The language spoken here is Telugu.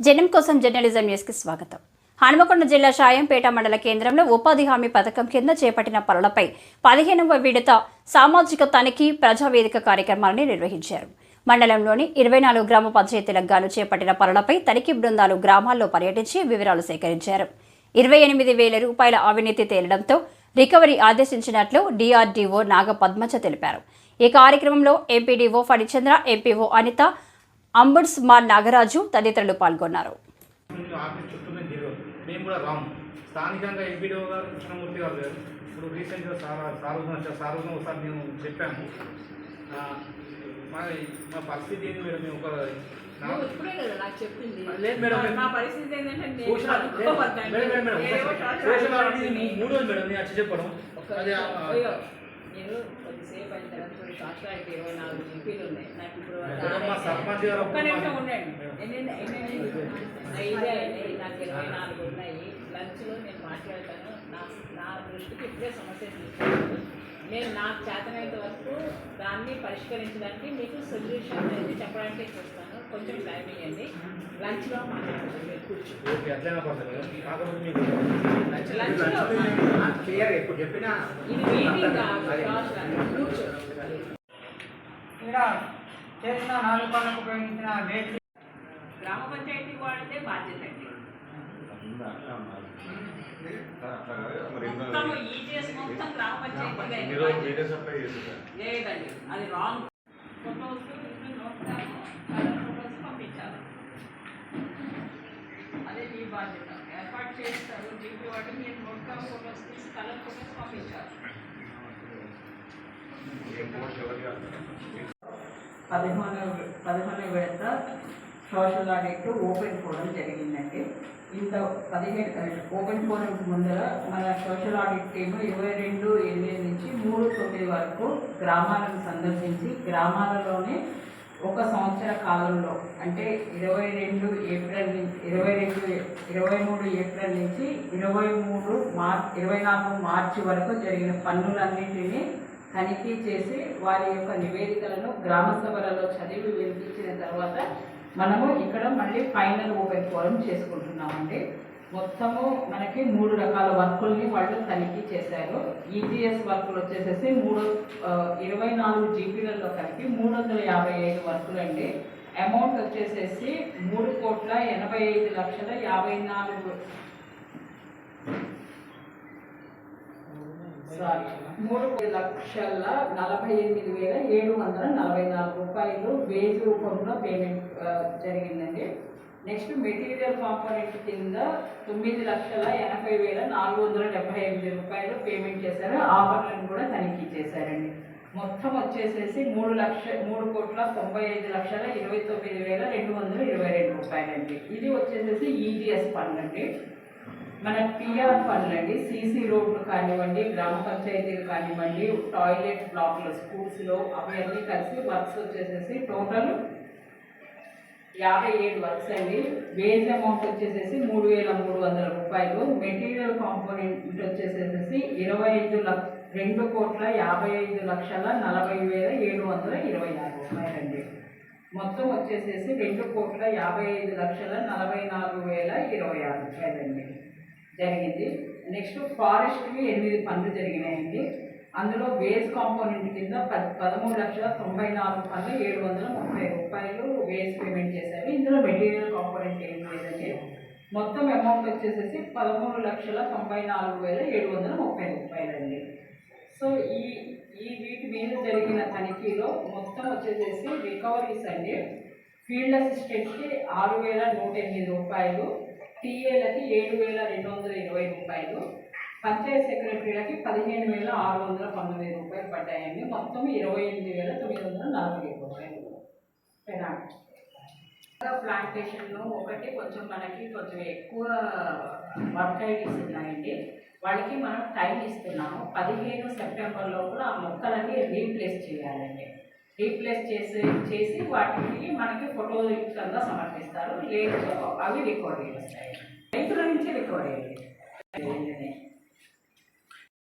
జనం కోసం జర్నలిజం న్యూస్కి స్వాగతం. హనుమకొండ జిల్లా షాయంపేట మండల కేంద్రంలో ఉపాధి హామీ పథకం కింద చేపట్టిన పనులపై పదిహేనవ విడత సామాజిక తనిఖీ ప్రజావేదిక కార్యక్రమాన్ని నిర్వహించారు. మండలంలోని ఇరవై నాలుగు గ్రామ పంచాయతీలకు గాను చేపట్టిన పనులపై తనిఖీ బృందాలు గ్రామాల్లో పర్యటించి వివరాలు సేకరించారు. ఇరవై ఎనిమిది వేల రూపాయల అవినీతి తేలడంతో రికవరీ ఆదేశించినట్లు డిఆర్డీఓ నాగపద్మచ తెలిపారు. ఈ కార్యక్రమంలో MPDO Phanichandra MPO Anitha ombudsman Nagaraju తదితరులు పాల్గొన్నారు. మేము కూడా రాము. స్థానికంగా ఎంపీడీఓ గారు కృష్ణమూర్తి గారు గారు ఇప్పుడు రీసెంట్గా సార్ సార్వజన సార్వజన ఒకసారి మేము చెప్పాము. ఆ, మా మా పరిస్థితి ఏంటి మేడం? మేము ఒక లేదు మేడం. మేడం, మేడం నేను వచ్చి చెప్పడం ఒక అది ఆ- ఆ- అయ్యో, నేను కొద్దిసేపు అయిన షార్ట్ ఇరవై నాలుగు జీపీలు ఉన్నాయి. నాకు ఇప్పుడు ఒక్క నిమిషం ఉండండి. ఎన్ని ఐదే అయినాయి నాకు ఇరవై నాలుగు ఉన్నాయి. లంచ్లో నేను మాట్లాడతాను. నా నా దృష్టికి ఇప్పుడే సమస్య తీసుకొచ్చాను నేను నాకు చేతనైనంత వరకు దాన్ని పరిష్కరించడానికి మీకు సొల్యూషన్ అనేది చెప్పడానికి చూస్తాను. కొంచెం టైం ఇవ్వండి. లంచ్లో చెప్పినా ఇది మీటింగ్ కాదు. కూర్చో ఇక్కడ చేసిన నాలుగు పనులకు ఉపయోగించిన వేటి గ్రామ పంచాయతీ వాళ్ళదే బాధ్యత అండి. మొత్తం ఈజీఎస్ మొత్తం గ్రామ పంచాయతీగా అయింది బాధ్యత. లేదండి అది wrong photos note colour photos పంపించాలి. అదే మీ బాధ్యత. ఏర్పాటు చేస్తారు జీపీ వాటి మీరు నోట్ ఫొటోస్ తీసి కలర్ ఫొటోస్ పంపించాలి. పదిహేను పదిహేను విడత సోషల్ ఆడిట్ ఓపెన్ ఫోరం జరిగిందండి. ఇంత పదిహేను ఓపెన్ ఫోరం ముందర మన సోషల్ ఆడిట్ టీమ్ ఇరవై రెండు ఎనిమిది నుంచి మూడు తొమ్మిది వరకు గ్రామాలను సందర్శించి గ్రామాలలోనే ఒక సంవత్సర కాలంలో అంటే ఇరవై రెండు ఏప్రిల్ నుంచి ఇరవై రెండు ఇరవై మూడు ఏప్రిల్ నుంచి ఇరవై మూడు మార్చ్ ఇరవై నాలుగు మార్చి వరకు జరిగిన పన్నులన్నింటినీ తనిఖీ చేసి వారి యొక్క నివేదికలను గ్రామ సభలలో చదివి వినిపించిన తర్వాత మనము ఇక్కడ మళ్ళీ ఫైనల్ ఓపెన్ ఫోరం చేసుకుంటున్నామండి. మొత్తము మనకి మూడు రకాల వర్కుల్ని వాళ్ళు తనిఖీ చేశారు. ఈజీఎస్ వర్కులు వచ్చేసేసి మూడు ఇరవై నాలుగు జీబీలలో కలిపి మూడు వందల యాభై ఐదు వర్కులు అండి అమౌంట్ వచ్చేసేసి మూడు కోట్ల ఎనభై ఐదు లక్షల యాభై నాలుగు మూడు లక్షల నలభై ఎనిమిది వేల ఏడు వందల నలభై నాలుగు రూపాయలు వేజ్ రూపంలో పేమెంట్ జరిగిందండి. నెక్స్ట్ మెటీరియల్ కాంపోనెంట్ కింద తొమ్మిది లక్షల ఎనభై వేల నాలుగు వందల డెబ్బై ఎనిమిది రూపాయలు పేమెంట్ చేశారు. ఆఫర్లను కూడా తనిఖీ చేశారండి. మొత్తం వచ్చేసేసి మూడు లక్ష మూడు కోట్ల తొంభై ఐదు లక్షల ఇరవై తొమ్మిది వేల రెండు వందల ఇరవై రెండు రూపాయలండి. ఇది వచ్చేసేసి ఈజీఎస్ ఫండ్ అండి. మన పిఆర్ పనులండి సీసీ రోడ్లు కానివ్వండి గ్రామ పంచాయతీలు కానివ్వండి టాయిలెట్ బ్లాక్లు స్కూల్స్లో అవన్నీ కలిసి వర్క్స్ వచ్చేసేసి టోటల్ యాభై ఏడు వర్క్స్ అండి. వేజ్ అమౌంట్ వచ్చేసేసి మూడు వేల మూడు వందల రూపాయలు. మెటీరియల్ కాంపోనెంట్ వచ్చేసేసి ఇరవై ఐదు లక్ష రెండు కోట్ల యాభై ఐదు లక్షల నలభై వేల ఏడు వందల ఇరవై ఆరు రూపాయలండి. మొత్తం వచ్చేసేసి రెండు కోట్ల యాభై ఐదు లక్షల నలభై నాలుగు వేల ఇరవై ఆరు రూపాయలండి. జరిగింది. నెక్స్ట్ ఫారెస్ట్కి ఎనిమిది పనులు జరిగినాయండి. అందులో వేజ్ కాంపోనెంట్ కింద పద్ పదమూడు లక్షల తొంభై నాలుగు పనులు ఏడు వందల ముప్పై రూపాయలు వేజ్ పేమెంట్ చేశారు. ఇందులో మెటీరియల్ కాంపోనెంట్ ఏం లేదండి. మొత్తం అమౌంట్ వచ్చేసేసి పదమూడు లక్షల తొంభై నాలుగు వేల ఏడు వందల ముప్పై రూపాయలండి. సో ఈ ఈ వీటి మీద జరిగిన తనిఖీలో మొత్తం వచ్చేసేసి రికవరీస్ అండి. ఫీల్డ్ అసిస్టెంట్కి ఆరు వేల నూట ఎనిమిది రూపాయలు టీఏలకి ఏడు వేల రెండు వందల ఇరవై రూపాయలు పంచాయత్ సెక్రటరీలకి పదిహేను వేల ఆరు వందల పంతొమ్మిది రూపాయలు పడ్డాయండి. మొత్తం ఇరవై ఎనిమిది వేల తొమ్మిది వందల నలభై ఐదు రూపాయలు. పెనాల్టీ ప్లాంటేషన్లో ఒకటి కొంచెం మనకి కొంచెం ఎక్కువ వర్క్ ఐడీస్ ఉన్నాయండి. వాళ్ళకి మనం టైం ఇస్తున్నాము. పదిహేను సెప్టెంబర్ లోపల ఆ మొక్కలన్నీ రీప్లేస్ చేయాలండి. రీప్లేస్ చేసి చేసి వాటికి మనకి ఫోటోలుగా సమర్పిస్తారు. లేదు అవి రికవరీ వస్తాయి రైతుల నుంచి రికవరీ అయ్యాయి